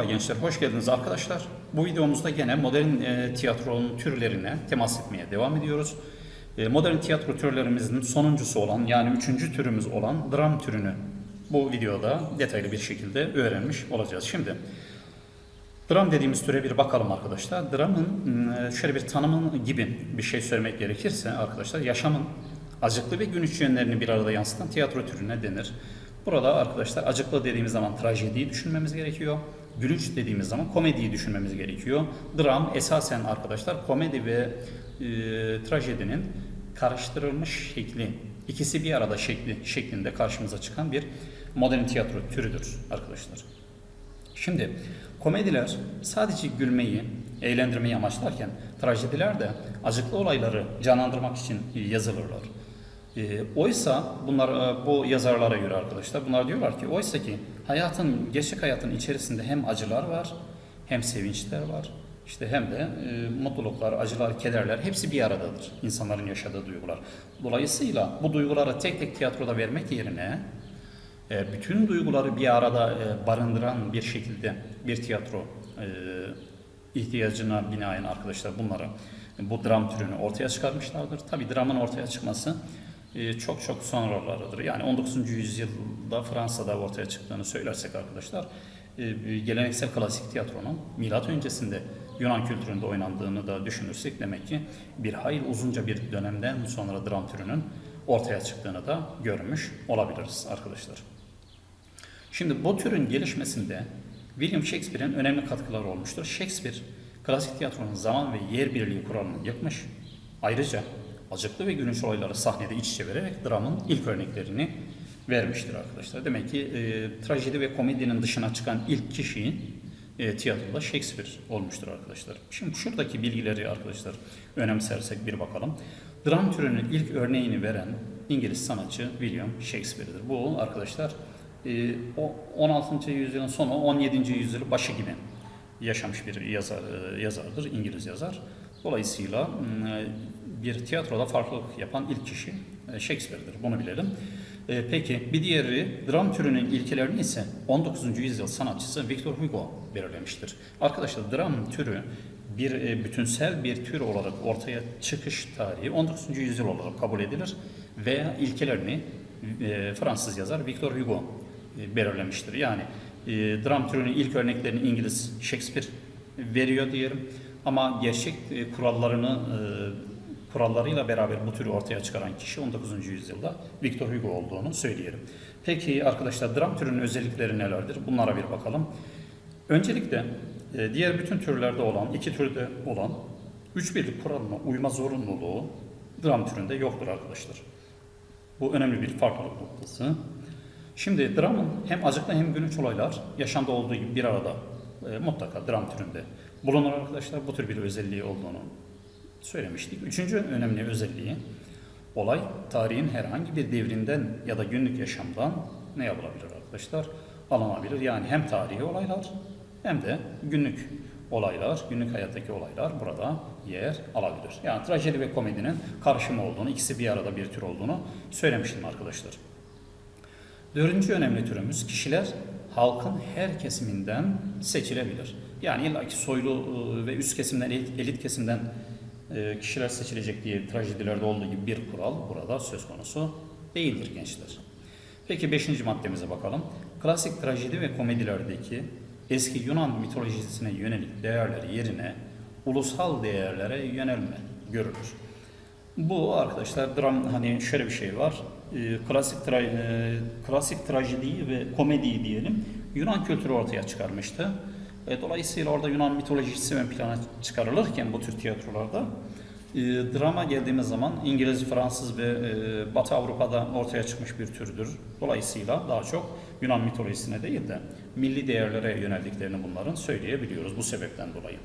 Merhaba gençler, hoş geldiniz arkadaşlar. Bu videomuzda gene modern e, tiyatronun türlerine temas etmeye devam ediyoruz. E, modern tiyatro türlerimizin sonuncusu olan yani üçüncü türümüz olan dram türünü bu videoda detaylı bir şekilde öğrenmiş olacağız. Şimdi dram dediğimiz türe bir bakalım arkadaşlar. Dramın şöyle bir tanımı gibi bir şey söylemek gerekirse arkadaşlar yaşamın acıklı ve gün içi yönlerini bir arada yansıtan tiyatro türüne denir. Burada arkadaşlar acıklı dediğimiz zaman trajediyi düşünmemiz gerekiyor. Gülünç dediğimiz zaman komediyi düşünmemiz gerekiyor. Dram esasen arkadaşlar komedi ve e, trajedinin karıştırılmış şekli, ikisi bir arada şekli şeklinde karşımıza çıkan bir modern tiyatro türüdür arkadaşlar. Şimdi komediler sadece gülmeyi, eğlendirmeyi amaçlarken trajediler de acıklı olayları canlandırmak için yazılırlar. E, oysa bunlar e, bu yazarlara göre arkadaşlar bunlar diyorlar ki oysa ki hayatın gerçek hayatın içerisinde hem acılar var hem sevinçler var. işte hem de e, mutluluklar, acılar, kederler hepsi bir aradadır. insanların yaşadığı duygular. Dolayısıyla bu duyguları tek tek tiyatroda vermek yerine e, bütün duyguları bir arada e, barındıran bir şekilde bir tiyatro e, ihtiyacına binaen arkadaşlar bunları bu dram türünü ortaya çıkarmışlardır. Tabi dramın ortaya çıkması çok çok sonralarıdır. Yani 19. yüzyılda Fransa'da ortaya çıktığını söylersek arkadaşlar e, geleneksel klasik tiyatronun milat öncesinde Yunan kültüründe oynandığını da düşünürsek demek ki bir hayli uzunca bir dönemden sonra dram türünün ortaya çıktığını da görmüş olabiliriz arkadaşlar. Şimdi bu türün gelişmesinde William Shakespeare'in önemli katkıları olmuştur. Shakespeare klasik tiyatronun zaman ve yer birliği kuralını yıkmış. Ayrıca acıklı ve gülünç olayları sahnede iç içe vererek dramın ilk örneklerini vermiştir arkadaşlar. Demek ki e, trajedi ve komedinin dışına çıkan ilk kişi e, tiyatroda Shakespeare olmuştur arkadaşlar. Şimdi şuradaki bilgileri arkadaşlar önemsersek bir bakalım. Dram türünün ilk örneğini veren İngiliz sanatçı William Shakespeare'dir. Bu arkadaşlar e, o 16. yüzyılın sonu 17. yüzyıl başı gibi yaşamış bir yazar, e, yazardır, İngiliz yazar. Dolayısıyla bir tiyatroda farklılık yapan ilk kişi e, Shakespeare'dir. Bunu bilelim. E, Peki bir diğeri dram türünün ilkelerini ise 19. yüzyıl sanatçısı Victor Hugo belirlemiştir. Arkadaşlar dram türü bir e, bütünsel bir tür olarak ortaya çıkış tarihi 19. yüzyıl olarak kabul edilir veya ilkelerini Fransız yazar Victor Hugo belirlemiştir. Yani dram türünün ilk örneklerini İngiliz Shakespeare veriyor diyelim. Ama gerçek kurallarını kurallarıyla beraber bu türü ortaya çıkaran kişi 19. yüzyılda Victor Hugo olduğunu söyleyelim. Peki arkadaşlar dram türünün özellikleri nelerdir? Bunlara bir bakalım. Öncelikle e, diğer bütün türlerde olan, iki türde olan üç birlik kuralına uyma zorunluluğu dram türünde yoktur arkadaşlar. Bu önemli bir farklılık noktası. Şimdi dramın hem acıklı hem gülünç olaylar yaşamda olduğu gibi bir arada e, mutlaka dram türünde bulunur arkadaşlar. Bu tür bir özelliği olduğunu söylemiştik. Üçüncü önemli özelliği olay tarihin herhangi bir devrinden ya da günlük yaşamdan ne yapılabilir arkadaşlar? Alınabilir. Yani hem tarihi olaylar hem de günlük olaylar, günlük hayattaki olaylar burada yer alabilir. Yani trajedi ve komedinin karışımı olduğunu, ikisi bir arada bir tür olduğunu söylemiştim arkadaşlar. Dördüncü önemli türümüz kişiler halkın her kesiminden seçilebilir. Yani illaki soylu e, ve üst kesimden, elit, elit kesimden e, kişiler seçilecek diye trajedilerde olduğu gibi bir kural burada söz konusu değildir gençler. Peki beşinci maddemize bakalım. Klasik trajedi ve komedilerdeki eski Yunan mitolojisine yönelik değerler yerine ulusal değerlere yönelme görülür. Bu arkadaşlar dram hani şöyle bir şey var. E, klasik tra, e, klasik trajediyi ve komediyi diyelim Yunan kültürü ortaya çıkarmıştı. E, dolayısıyla orada Yunan mitolojisi ön plana çıkarılırken bu tür tiyatrolarda e, drama geldiğimiz zaman İngiliz, Fransız ve e, Batı Avrupa'da ortaya çıkmış bir türdür. Dolayısıyla daha çok Yunan mitolojisine değil de milli değerlere yöneldiklerini bunların söyleyebiliyoruz bu sebepten dolayı.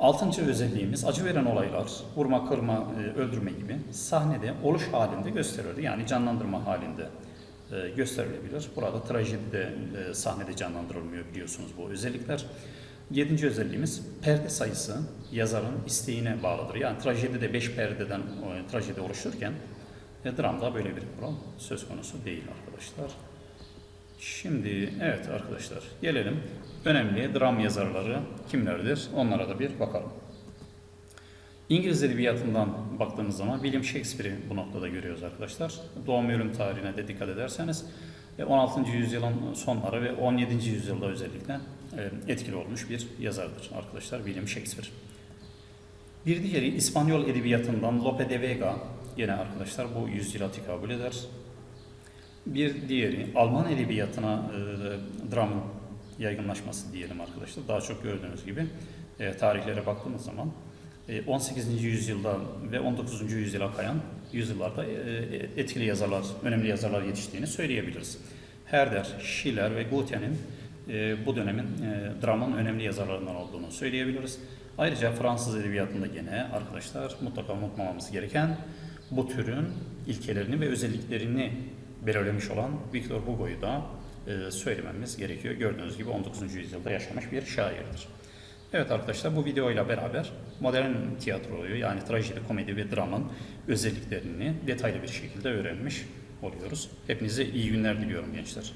Altıncı özelliğimiz acı veren olaylar, vurma, kırma, e, öldürme gibi sahnede oluş halinde gösterildi. Yani canlandırma halinde e, gösterilebilir. Burada trajedi de e, sahnede canlandırılmıyor biliyorsunuz bu özellikler. Yedinci özelliğimiz perde sayısı yazarın isteğine bağlıdır. Yani trajedide beş perdeden e, trajedi oluştururken e, dramda böyle bir kural söz konusu değil arkadaşlar. Şimdi evet arkadaşlar gelelim önemli dram yazarları kimlerdir onlara da bir bakalım. İngiliz edebiyatından baktığımız zaman William Shakespeare'i bu noktada görüyoruz arkadaşlar. Doğum ve ölüm tarihine de dikkat ederseniz e, 16. yüzyılın sonları ve 17. yüzyılda özellikle e, etkili olmuş bir yazardır arkadaşlar William Shakespeare. Bir diğeri İspanyol edebiyatından Lope de Vega yine arkadaşlar bu yüzyıla tekabül eder. Bir diğeri Alman edebiyatına e, dramın yaygınlaşması diyelim arkadaşlar. Daha çok gördüğünüz gibi e, tarihlere baktığımız zaman e, 18. yüzyılda ve 19. yüzyıla kayan yüzyıllarda e, etkili yazarlar, önemli yazarlar yetiştiğini söyleyebiliriz. Herder, Schiller ve Goethe'nin e, bu dönemin e, dramın önemli yazarlarından olduğunu söyleyebiliriz. Ayrıca Fransız edebiyatında gene arkadaşlar mutlaka unutmamamız gereken bu türün ilkelerini ve özelliklerini belirlemiş olan Victor Hugo'yu da e, söylememiz gerekiyor. Gördüğünüz gibi 19. yüzyılda yaşamış bir şairdir. Evet arkadaşlar bu videoyla beraber modern tiyatroyu yani trajedi, komedi ve dramın özelliklerini detaylı bir şekilde öğrenmiş oluyoruz. Hepinize iyi günler diliyorum gençler.